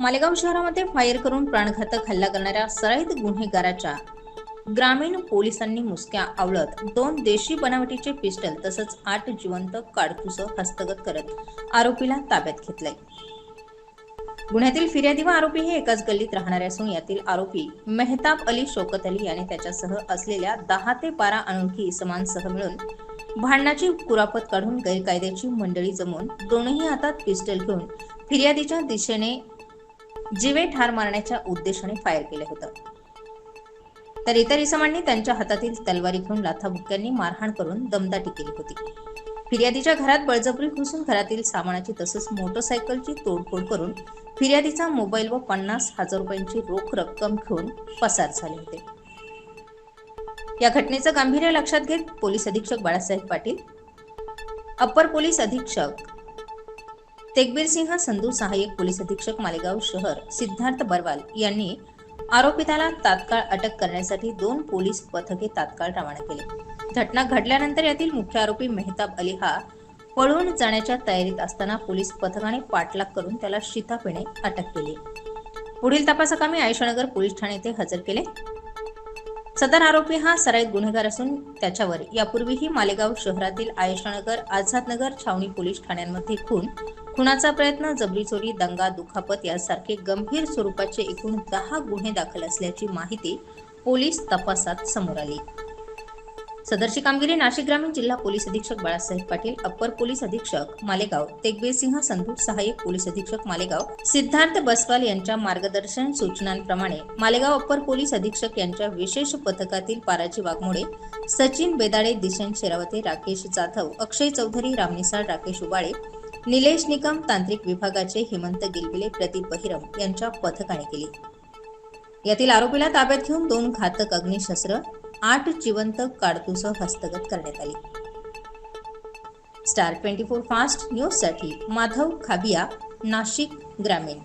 मालेगाव शहरामध्ये फायर करून प्राणघातक हल्ला करणाऱ्या सराईत गुन्हेगाराच्या ग्रामीण पोलिसांनी मुसक्या आवळत दोन देशी बनावटीचे पिस्टल तसंच आठ जिवंत काडतुसं हस्तगत करत आरोपीला ताब्यात घेतलंय. गुन्ह्यातील फिर्यादी व आरोपी हे एकाच गल्लीत राहणारे असून यातील आरोपी मेहताब अली शोकत अली याने त्याच्यासह असलेल्या दहा ते बारा अनोळखी इसमांसह मिळून भांडणाची कुरापत काढून गैरकायद्याची मंडळी जमवून दोनही हातात पिस्टल घेऊन फिर्यादीच्या दिशेने जीवे ठार मारण्याच्या उद्देशाने फायर केलं होतं. तर इतर इसमांनी त्यांच्या हातातील तलवारी घेऊन लाथाबुक्क्यांनी मारहाण करून दमदाटी केली होती. फिर्यादीच्या घरात बळजबरी घुसून घरातील सामानाची तसंच मोटरसायकलची तोडफोड करून फिर्यादीचा मोबाईल व पन्नास हजार रुपयांची रोख रक्कम घेऊन पसार झाले होते. या घटनेचं गांभीर्य लक्षात घेत पोलीस अधीक्षक बाळासाहेब पाटील अप्पर पोलीस अधीक्षक तेगबीर सिंह संधू सहाय्यक पोलीस अधीक्षक मालेगाव शहर सिद्धार्थ बरवाल यांनी आरोपिताला तात्काळ अटक करण्यासाठी दोन पोलीस पथके तात्काळ रवाना केले. घटना घडल्यानंतर यातील मुख्य आरोपी मेहताब अली हा पळून जाण्याच्या तयारीत असताना पोलीस पथकाने पाठलाग करून त्याला शितापेणे अटक केली. पुढील तपासाकामी आयशनगर पोलीस ठाणे येथे हजर केले. सदर आरोपी हा सराईत गुन्हेगार असून त्याच्यावर यापूर्वीही मालेगाव शहरातील आयशनगर आझादनगर छावणी पोलीस ठाण्यांमध्ये खून खुनाचा प्रयत्न जबरी चोरी दंगा दुखापत यासारखे गंभीर स्वरूपाचे एकूण दहा गुन्हे दाखल असल्याची माहिती पोलीस तपासात समोर आली. सदरची कामगिरी नाशिक ग्रामीण जिल्हा पोलीस अधीक्षक बाळासाहेब पाटील अप्पर पोलीस अधीक्षक मालेगाव तेगबीर सिंह संधू सहाय्यक पोलीस अधीक्षक मालेगाव सिद्धार्थ बसवाल यांच्या मार्गदर्शन सूचनांप्रमाणे मालेगाव अप्पर पोलीस अधीक्षक यांच्या विशेष पथकातील पाराजी वाघमोडे सचिन बेदाडे दिशन शेरावते राकेश जाधव अक्षय चौधरी रामनिसाळ राकेश उबाळे निलेश निकम तांत्रिक विभागाचे हेमंत गिलबिले प्रदीप बहिरम यांच्या पथकाने केली. यातील आरोपीला ताब्यात घेऊन दोन घातक अग्निशस्त्र आठ जिवंत काडतूस हस्तगत करण्यात आली. स्टार ट्वेंटी फोर फास्ट न्यूजसाठी माधव खाबिया नाशिक ग्रामीण.